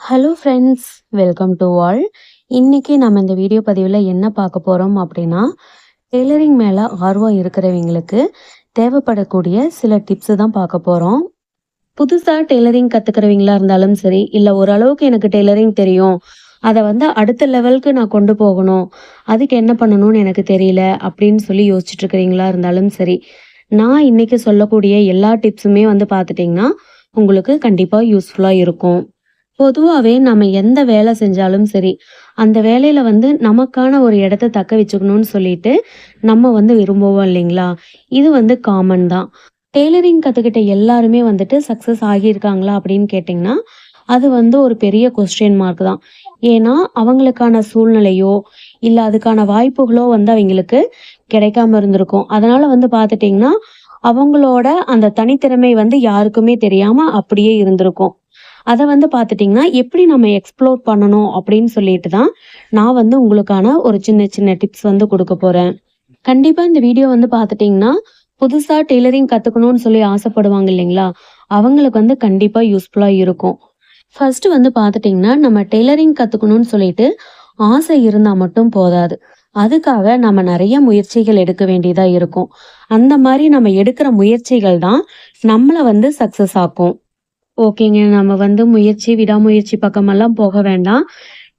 Hello friends welcome to all இன்றைக்கி நம்ம இந்த வீடியோ பதிவில் என்ன பார்க்க போகிறோம் அப்படின்னா டெய்லரிங் மேலே ஆர்வம் இருக்கிறவங்களுக்கு தேவைப்படக்கூடிய சில டிப்ஸு தான் பார்க்க போகிறோம் புதுசாக டெய்லரிங் கற்றுக்கிறவங்களா இருந்தாலும் சரி இல்லை ஓரளவுக்கு எனக்கு டெய்லரிங் தெரியும் அதை வந்து அடுத்த லெவலுக்கு நான் கொண்டு போகணும் அதுக்கு என்ன பண்ணணும்னு எனக்கு தெரியல அப்படின்னு சொல்லி யோசிச்சுட்டு இருக்கிறீங்களா இருந்தாலும் சரி நான் இன்னைக்கு சொல்லக்கூடிய எல்லா டிப்ஸுமே வந்து பார்த்துட்டிங்கன்னா உங்களுக்கு கண்டிப்பாக யூஸ்ஃபுல்லாக இருக்கும். பொதுவாகவே நம்ம எந்த வேலை செஞ்சாலும் சரி அந்த வேலையில வந்து நமக்கான ஒரு இடத்த தக்க வச்சுக்கணும்னு சொல்லிட்டு நம்ம வந்து விரும்புவோம் இல்லைங்களா? இது வந்து காமன் தான். டெய்லரிங் கற்றுக்கிட்ட எல்லாருமே வந்துட்டு சக்ஸஸ் ஆகியிருக்காங்களா அப்படின்னு கேட்டிங்கன்னா அது வந்து ஒரு பெரிய கொஸ்டின் மார்க் தான். ஏன்னா அவங்களுக்கான சூழ்நிலையோ இல்லை அதுக்கான வாய்ப்புகளோ வந்து அவங்களுக்கு கிடைக்காம இருந்திருக்கும். அதனால வந்து பார்த்துட்டிங்கன்னா அவங்களோட அந்த தனித்திறமை வந்து யாருக்குமே தெரியாம அப்படியே இருந்திருக்கும். அதை வந்து பார்த்துட்டிங்கன்னா எப்படி நம்ம எக்ஸ்ப்ளோர் பண்ணணும் அப்படின்னு சொல்லிட்டு தான் நான் வந்து உங்களுக்கான ஒரு சின்ன சின்ன டிப்ஸ் வந்து கொடுக்க போகிறேன் கண்டிப்பாக இந்த வீடியோ வந்து பார்த்துட்டிங்கன்னா புதுசாக டெய்லரிங் கற்றுக்கணும்னு சொல்லி ஆசைப்படுவாங்க இல்லைங்களா? அவங்களுக்கு வந்து கண்டிப்பாக யூஸ்ஃபுல்லாக இருக்கும். ஃபர்ஸ்ட் வந்து பார்த்துட்டிங்கன்னா நம்ம டெய்லரிங் கற்றுக்கணும்னு சொல்லிட்டு ஆசை இருந்தால் மட்டும் போதாது. அதுக்காக நம்ம நிறைய முயற்சிகள் எடுக்க வேண்டியதாக இருக்கும். அந்த மாதிரி நம்ம எடுக்கிற முயற்சிகள் தான் நம்மளை வந்து சக்ஸஸ் ஆக்கும். ஓகேங்க. நம்ம வந்து முயற்சி விடாமுயற்சி பக்கமெல்லாம் போக வேண்டாம்.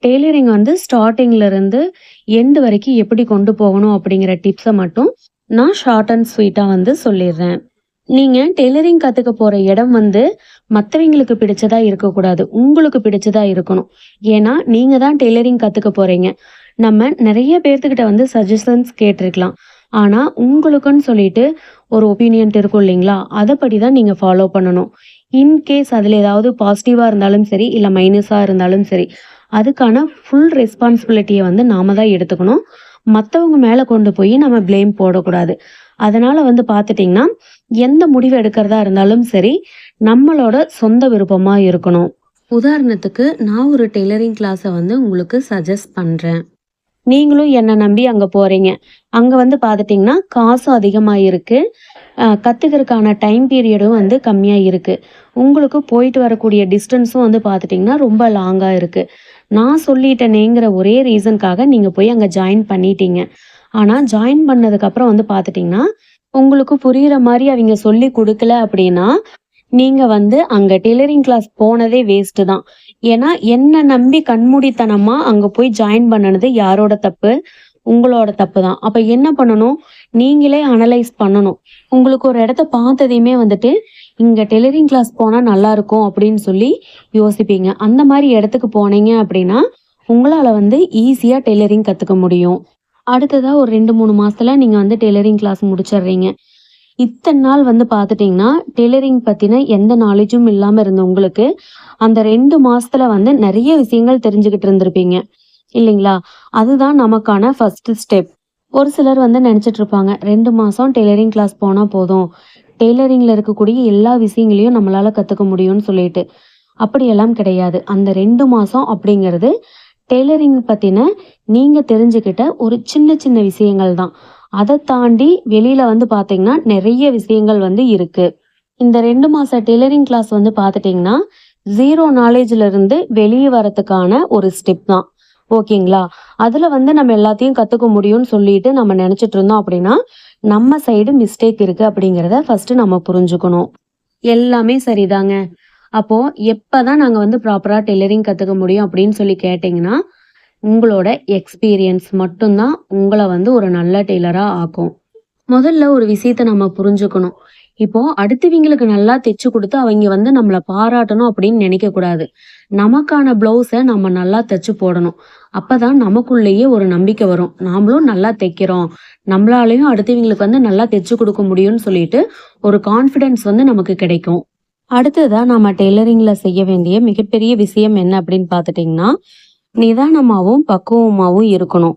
டெய்லரிங் வந்து ஸ்டார்டிங்ல இருந்து எண்டு வரைக்கும் எப்படி கொண்டு போகணும் அப்படிங்கிற டிப்ஸை மட்டும் நான் ஷார்ட் அண்ட் ஸ்வீட்டாக வந்து சொல்லிடுறேன். நீங்கள் டெய்லரிங் கற்றுக்க போகிற இடம் வந்து மற்றவங்களுக்கு பிடிச்சதா இருக்கக்கூடாது. உங்களுக்கு பிடிச்சதா இருக்கணும். ஏன்னா நீங்கள் தான் டெய்லரிங் கற்றுக்க போகிறீங்க நம்ம நிறைய பேர்த்துக்கிட்ட வந்து சஜஷன்ஸ் கேட்டிருக்கலாம். ஆனால் உங்களுக்குன்னு சொல்லிட்டு ஒரு ஒப்பீனியன் இருக்கும் இல்லைங்களா? அதைப்படி தான் நீங்கள் ஃபாலோ பண்ணணும் இன்கேஸ் அதில் ஏதாவது பாசிட்டிவாக இருந்தாலும் சரி இல்லை மைனஸாக இருந்தாலும் சரி அதுக்கான ஃபுல் ரெஸ்பான்சிபிலிட்டியை வந்து நாம தான் எடுத்துக்கணும். மற்றவங்க மேலே கொண்டு போய் நம்ம ப்ளேம் போடக்கூடாது. அதனால் வந்து பார்த்துட்டிங்கன்னா எந்த முடிவு எடுக்கிறதா இருந்தாலும் சரி நம்மளோட சொந்த விருப்பமாக இருக்கணும். உதாரணத்துக்கு நான் ஒரு டெய்லரிங் கிளாஸை வந்து உங்களுக்கு சஜஸ்ட் பண்ணுறேன் நீங்களும் என்னை நம்பி அங்கே போகிறீங்க அங்கே வந்து பார்த்துட்டிங்கன்னா காசும் அதிகமாக இருக்குது கற்றுக்கிறதுக்கான டைம் பீரியடும் வந்து கம்மியாக இருக்குது உங்களுக்கு போயிட்டு வரக்கூடிய டிஸ்டன்ஸும் வந்து பார்த்துட்டிங்கன்னா ரொம்ப லாங்காக இருக்குது நான் சொல்லிட்டேனேங்கிற ஒரே ரீசனுக்காக நீங்கள் போய் அங்கே ஜாயின் பண்ணிட்டீங்க. ஆனால் ஜாயின் பண்ணதுக்கப்புறம் வந்து பார்த்துட்டிங்கன்னா உங்களுக்கு புரிகிற மாதிரி அவங்க சொல்லி கொடுக்கல அப்படின்னா நீங்கள் வந்து அங்கே டெய்லரிங் கிளாஸ் போனதே வேஸ்ட்டு தான். ஏன்னா என்ன நம்பி கண்மூடித்தனமாக அங்கே போய் ஜாயின் பண்ணனது யாரோட தப்பு? உங்களோட தப்பு தான். அப்போ என்ன பண்ணணும்? நீங்களே அனலைஸ் பண்ணணும். உங்களுக்கு ஒரு இடத்த பார்த்ததையுமே வந்துட்டு இங்கே டெய்லரிங் கிளாஸ் போனால் நல்லா இருக்கும் அப்படின்னு சொல்லி யோசிப்பீங்க. அந்த மாதிரி இடத்துக்கு போனீங்க அப்படின்னா உங்களால் வந்து ஈஸியாக டெய்லரிங் கற்றுக்க முடியும். அடுத்ததாக ஒரு ரெண்டு மூணு மாசத்துல நீங்கள் வந்து டெய்லரிங் கிளாஸ் முடிச்சிடுறீங்க. இத்தனை நாள் வந்து பார்த்துட்டிங்கன்னா டெய்லரிங் பற்றின எந்த நாலேஜும் இல்லாமல் இருந்த உங்களுக்கு அந்த ரெண்டு மாசத்துல வந்து நிறைய விஷயங்கள் தெரிஞ்சுக்கிட்டு இருந்திருப்பீங்க. இல்லைங்களா? அதுதான் நமக்கான ஃபஸ்ட்டு ஸ்டெப் ஒரு சிலர் வந்து நினச்சிட்டு இருப்பாங்க ரெண்டு மாதம் டெய்லரிங் கிளாஸ் போனால் போதும். டெய்லரிங்கில் இருக்கக்கூடிய எல்லா விஷயங்களையும் நம்மளால் கற்றுக்க முடியும்னு சொல்லிட்டு. அப்படியெல்லாம் கிடையாது. அந்த ரெண்டு மாதம் அப்படிங்கிறது டெய்லரிங் பற்றின நீங்கள் தெரிஞ்சுக்கிட்ட ஒரு சின்ன சின்ன விஷயங்கள் தான். அதை தாண்டி வெளியில் வந்து பார்த்தீங்கன்னா நிறைய விஷயங்கள் வந்து இருக்குது இந்த ரெண்டு மாத டெய்லரிங் கிளாஸ் வந்து பார்த்துட்டிங்கன்னா ஜீரோ நாலேஜ்ல இருந்து வெளியே வரதுக்கான ஒரு ஸ்டெப் தான். ஓகேங்களா? அதில் வந்து நம்ம எல்லாத்தையும் கற்றுக்க முடியும்னு சொல்லிட்டு நம்ம நினச்சிட்டு இருந்தோம் அப்படின்னா நம்ம சைடு மிஸ்டேக் இருக்குது அப்படிங்கிறத ஃபஸ்ட்டு நம்ம புரிஞ்சுக்கணும். எல்லாமே சரிதாங்க. அப்போது எப்போ தான் நாங்கள் வந்து ப்ராப்பராக டெய்லரிங் கற்றுக்க முடியும் அப்படின்னு சொல்லி கேட்டிங்கன்னா உங்களோட எக்ஸ்பீரியன்ஸ் மட்டும்தான் உங்களை வந்து ஒரு நல்ல டெய்லராக ஆக்கும். முதல்ல ஒரு விஷயத்த நம்ம புரிஞ்சுக்கணும். இப்போ அடுத்தவங்களுக்கு நல்லா தைச்சு கொடுத்து அவங்க வந்து நம்மளை பாராட்டணும் அப்படின்னு நினைக்க கூடாது. நமக்கான பிளவுஸை நம்ம நல்லா தைச்சு போடணும். அப்பதான் நமக்குள்ளேயே ஒரு நம்பிக்கை வரும். நாமளும் நல்லா தைக்கிறோம். நம்மளாலையும் அடுத்தவங்களுக்கு வந்து நல்லா தைச்சு கொடுக்க முடியும்னு சொல்லிட்டு ஒரு கான்ஃபிடென்ஸ் வந்து நமக்கு கிடைக்கும். அடுத்ததா நம்ம டெய்லரிங்ல செய்ய வேண்டிய மிகப்பெரிய விஷயம் என்ன அப்படின்னு பார்த்துட்டிங்கன்னா நிதானமாகவும் பக்குவமாகவும் இருக்கணும்.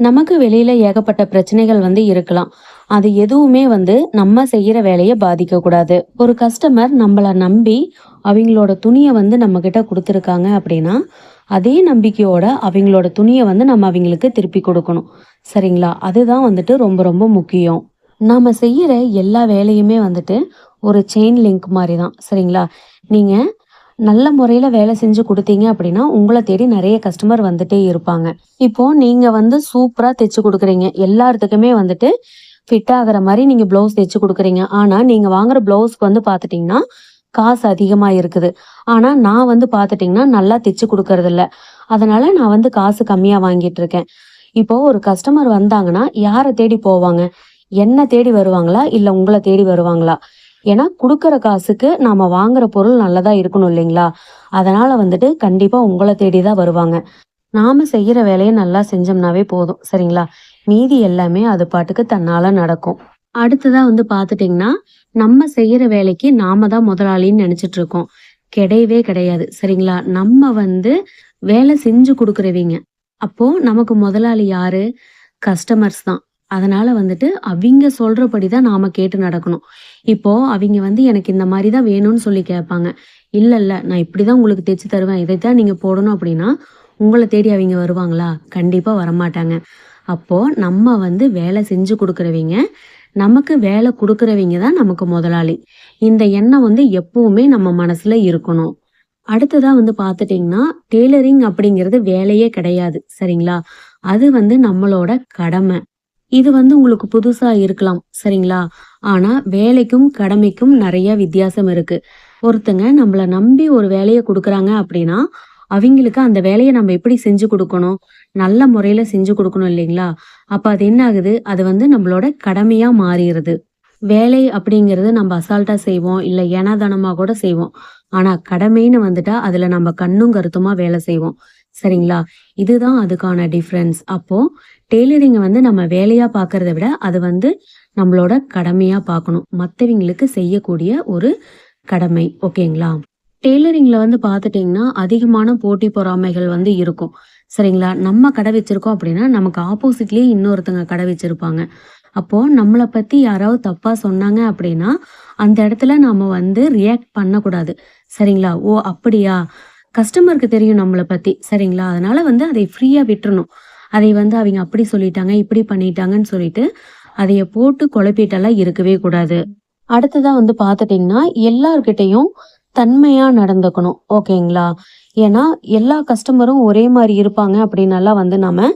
நமக்கு வெளியில ஏகப்பட்ட பிரச்சனைகள் வந்து இருக்கலாம். அது எதுவுமே வந்து நம்ம செய்யற வேலையை பாதிக்க கூடாது. ஒரு கஸ்டமர் நம்மள நம்பி அவங்களோட துணியை வந்து நம்ம கிட்ட கொடுத்துருக்காங்க அப்படின்னா அதே நம்பிக்கையோட அவங்களோட துணியை வந்து நம்ம அவங்களுக்கு திருப்பி கொடுக்கணும். சரிங்களா? அதுதான் வந்துட்டு ரொம்ப ரொம்ப முக்கியம். நாம செய்கிற எல்லா வேலையுமே வந்துட்டு ஒரு செயின் லிங்க் மாதிரி தான் சரிங்களா? நீங்கள் நல்ல முறையில் வேலை செஞ்சு கொடுத்தீங்க அப்படின்னா, உங்களை தேடி நிறைய கஸ்டமர் வந்துட்டே இருப்பாங்க. இப்போ நீங்கள் வந்து சூப்பராக தைச்சு கொடுக்குறீங்க எல்லாத்துக்குமே வந்துட்டு ஃபிட் ஆகிற மாதிரி நீங்கள் ப்ளவுஸ் தைச்சு கொடுக்குறீங்க ஆனால் நீங்கள் வாங்குற ப்ளவுஸ்க்கு வந்து பார்த்துட்டிங்கன்னா காசு அதிகமாக இருக்குது. ஆனால் நான் வந்து பார்த்துட்டிங்கன்னா நல்லா தச்சு கொடுக்கறதில்ல அதனால் நான் வந்து காசு கம்மியா வாங்கிட்டுருக்கேன். இப்போ ஒரு கஸ்டமர் வந்தாங்கன்னா, யாரை தேடி போவாங்க? என்ன தேடி வருவாங்களா? இல்லை உங்களை தேடி வருவாங்களா? ஏன்னா, கொடுக்குற காசுக்கு நாம வாங்குற பொருள் நல்லதா இருக்கணும் இல்லைங்களா? அதனால வந்துட்டு கண்டிப்பா உங்களை தேடி தான் வருவாங்க. நாம செய்யற வேலையை நல்லா செஞ்சோம்னாவே போதும். சரிங்களா? மீதி எல்லாமே அது பாட்டுக்கு தன்னால நடக்கும். அடுத்ததா வந்து பார்த்துட்டிங்கன்னா நம்ம செய்யற வேலைக்கு நாம தான் முதலாளின்னு நெனச்சுட்டு இருக்கோம். கிடையவே கிடையாது. சரிங்களா? நம்ம வந்து வேலை செஞ்சு குடுக்குறவைங்க. அப்போ நமக்கு முதலாளி யாரு? கஸ்டமர்ஸ் தான். அதனால வந்துட்டு அவங்க சொல்றபடி தான் நாம கேட்டு நடக்கணும். இப்போ அவங்க வந்து எனக்கு இந்த மாதிரி தான் வேணும்னு சொல்லி கேட்பாங்க. இல்ல, இல்ல நான் இப்படிதான் உங்களுக்கு தைச்சி தருவேன். இதைத்தான் நீங்க போடணும் அப்படின்னா, உங்களை தேடி அவங்க வருவாங்களா? கண்டிப்பா வரமாட்டாங்க. அப்போ நம்ம வந்து வேலை செஞ்சு கொடுக்குறவங்க நமக்கு வேலை கொடுக்குறவங்க தான் நமக்கு முதலாளி. இந்த எண்ணம் வந்து எப்பவுமே நம்ம மனசுல இருக்கணும். அடுத்ததா வந்து பார்த்துட்டிங்கன்னா டெய்லரிங் அப்படிங்கிறது வேலையே கிடையாது. சரிங்களா? அது வந்து நம்மளோட கடமை. இது வந்து உங்களுக்கு புதுசா இருக்கலாம். சரிங்களா? ஆனா, வேலைக்கும், கடமைக்கும் நிறைய வித்தியாசம் இருக்கு. ஒருத்தங்க நம்மள நம்பி ஒரு வேலையை கொடுக்குறாங்க அப்படின்னா, அவங்களுக்கு அந்த வேலையை நம்ம எப்படி செஞ்சு கொடுக்கணும் நல்ல முறையில செஞ்சு கொடுக்கணும் இல்லைங்களா? அப்ப அது என்ன ஆகுது? அது வந்து நம்மளோட கடமையா மாறிடுது வேலை அப்படிங்கிறது நம்ம அசால்ட்டா செய்வோம். இல்ல ஏனாதானமா கூட செய்வோம். ஆனா, கடமைன்னு வந்துட்டா, அதுல நம்ம கண்ணும் கருத்துமா வேலை செய்வோம். சரிங்களா? இதுதான் அதுக்கான டிஃப்ரென்ஸ் அப்போ டெய்லரிங்கை வந்து நம்ம வேலையாக பார்க்கறத விட, அது வந்து நம்மளோட கடமையாக பார்க்கணும். மற்றவங்களுக்கு செய்யக்கூடிய ஒரு கடமை. ஓகேங்களா? டெய்லரிங்கில் வந்து பார்த்துட்டிங்கன்னா அதிகமான போட்டி பொறாமைகள் வந்து இருக்கும். சரிங்களா? நம்ம கடை வச்சுருக்கோம் அப்படின்னா, நமக்கு ஆப்போசிட்லேயே இன்னொருத்தங்க கடை வச்சுருப்பாங்க அப்போது நம்மளை பற்றி யாராவது தப்பாக சொன்னாங்க அப்படின்னா, அந்த இடத்துல நாம வந்து ரியாக்ட் பண்ணக்கூடாது. சரிங்களா? ஓ! அப்படியா? கஸ்டமருக்கு தெரியும் நம்மளை பற்றி சரிங்களா? அதனால் வந்து அதை ஃப்ரீயாக விட்டுறணும். அதை வந்து அவங்க அப்படி சொல்லிட்டாங்க, இப்படி பண்ணிட்டாங்கன்னு சொல்லிட்டு, அதைய போட்டு குழப்பிட்டெல்லாம் இருக்கவே கூடாது. அடுத்ததா வந்து பார்த்துட்டீங்கன்னா, எல்லார்கிட்டையும் தன்மையா நடந்துக்கணும். ஓகேங்களா? ஏன்னா, எல்லா கஸ்டமரும் ஒரே மாதிரி இருப்பாங்க அப்படின்னெல்லாம் வந்து நாம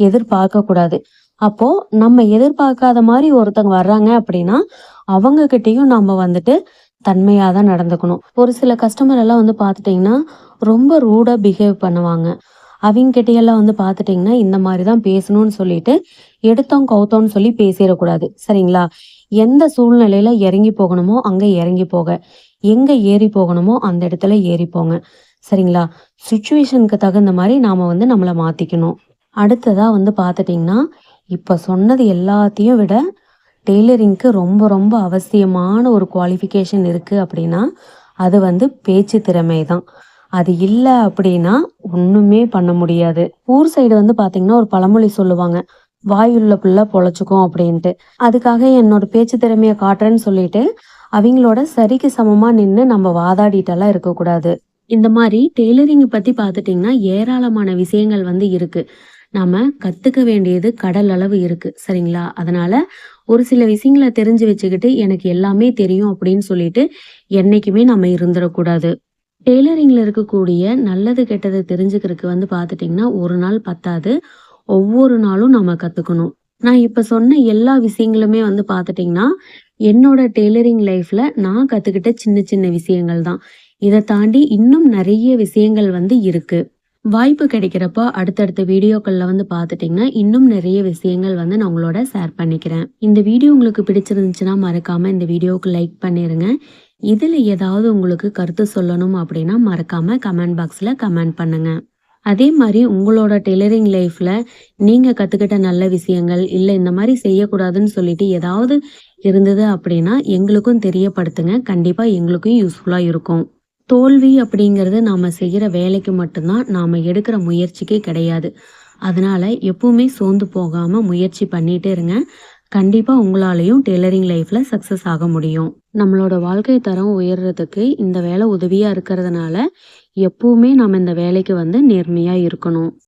எதிர்பார்க்க கூடாது. அப்போ நம்ம எதிர்பார்க்காத மாதிரி ஒருத்தங்க வர்றாங்க அப்படின்னா, அவங்க கிட்டயும் நாம வந்துட்டு தன்மையா தான் நடந்துக்கணும். ஒரு சில கஸ்டமர் எல்லாம் வந்து பார்த்துட்டிங்கன்னா ரொம்ப ரூடா பிஹேவ் பண்ணுவாங்க. அவங்ககிட்டயெல்லாம் வந்து பார்த்துட்டிங்கன்னா இந்த மாதிரி தான் பேசணும்னு சொல்லிட்டு, எடுத்தோம் கவுத்தோம்னு சொல்லி பேசிடக்கூடாது சரிங்களா? எந்த சூழ்நிலையில் இறங்கி போகணுமோ, அங்கே இறங்கி போக. எங்கே ஏறி போகணுமோ, அந்த இடத்துல ஏறி போங்க. சரிங்களா? சுச்சுவேஷனுக்கு தகுந்த மாதிரி நாம் வந்து நம்மளை மாற்றிக்கணும் அடுத்ததாக வந்து பார்த்துட்டிங்கன்னா இப்போ சொன்னது எல்லாத்தையும் விட டெய்லரிங்க்கு ரொம்ப ரொம்ப அவசியமான ஒரு குவாலிஃபிகேஷன் இருக்குது அப்படின்னா, அது வந்து பேச்சு திறமை தான். அது இல்லை அப்படின்னா, ஒன்றுமே பண்ண முடியாது. ஊர் சைடு வந்து பார்த்தீங்கன்னா, ஒரு பழமொழி சொல்லுவாங்க. "வாயுள்ள புள்ள பொழைச்சிக்கும் அப்படின்ட்டு. அதுக்காக என்னோட பேச்சு திறமையை காட்டுறேன்னு சொல்லிட்டு, அவங்களோட சரிக்கு சமமாக நின்று நம்ம வாதாடிட்டெல்லாம் இருக்கக்கூடாது. இந்த மாதிரி டெய்லரிங் பற்றி பார்த்துட்டிங்கன்னா ஏராளமான விஷயங்கள் வந்து இருக்குது நாம கத்துக்க வேண்டியது கடல் அளவு இருக்கு. சரிங்களா? அதனால ஒரு சில விஷயங்கள தெரிஞ்சு வச்சுக்கிட்டு, எனக்கு எல்லாமே தெரியும் அப்படின்னு சொல்லிட்டு, என்னைக்குமே நம்ம இருந்துடக்கூடாது டெய்லரிங்கில் இருக்கக்கூடிய நல்லது, கெட்டது தெரிஞ்சுக்கிறதுக்கு வந்து பார்த்துட்டிங்கன்னா ஒரு நாள் பத்தாது. ஒவ்வொரு நாளும் நம்ம கற்றுக்கணும் நான் இப்போ சொன்ன எல்லா விஷயங்களுமே வந்து பார்த்துட்டிங்கன்னா என்னோட டெய்லரிங் லைஃப்பில் நான் கற்றுக்கிட்ட சின்ன சின்ன விஷயங்கள் தான். இதை தாண்டி இன்னும் நிறைய விஷயங்கள் வந்து இருக்குது வாய்ப்பு கிடைக்கிறப்போ அடுத்தடுத்த வீடியோக்களில் வந்து பார்த்துட்டிங்கன்னா இன்னும் நிறைய விஷயங்கள் வந்து நான் உங்களோட ஷேர் பண்ணிக்கிறேன். இந்த வீடியோ உங்களுக்கு பிடிச்சிருந்துச்சுன்னா, மறக்காமல் இந்த வீடியோவுக்கு லைக் பண்ணிடுங்க இதில் ஏதாவது உங்களுக்கு கருத்து சொல்லணும் அப்படின்னா, மறக்காமல் கமெண்ட் பாக்ஸில் கமெண்ட் பண்ணுங்கள் அதே மாதிரி உங்களோட டெய்லரிங் லைஃப்பில் நீங்கள் கற்றுக்கிட்ட நல்ல விஷயங்கள், இல்லை இந்த மாதிரி செய்யக்கூடாதுன்னு சொல்லிட்டு ஏதாவது இருந்தது அப்படின்னா, எங்களுக்கும் தெரியப்படுத்துங்க. கண்டிப்பாக எங்களுக்கும் யூஸ்ஃபுல்லாக இருக்கும். தோல்வி அப்படிங்கிறது நாம் செய்கிற வேலைக்கு மட்டும்தான் நாம் எடுக்கிற முயற்சிக்கே கிடையாது. அதனால் எப்பவுமே சோர்ந்து போகாமல் முயற்சி பண்ணிகிட்டே இருங்க. கண்டிப்பா உங்களாலேயும் டெய்லரிங் லைஃப்ல சக்சஸ் ஆக முடியும். நம்மளோட வாழ்க்கை தரம் உயர்றதுக்கு இந்த வேலை உதவியா இருக்கிறதுனால, எப்பவுமே நம்ம இந்த வேலைக்கு வந்து நேர்மையா இருக்கணும்.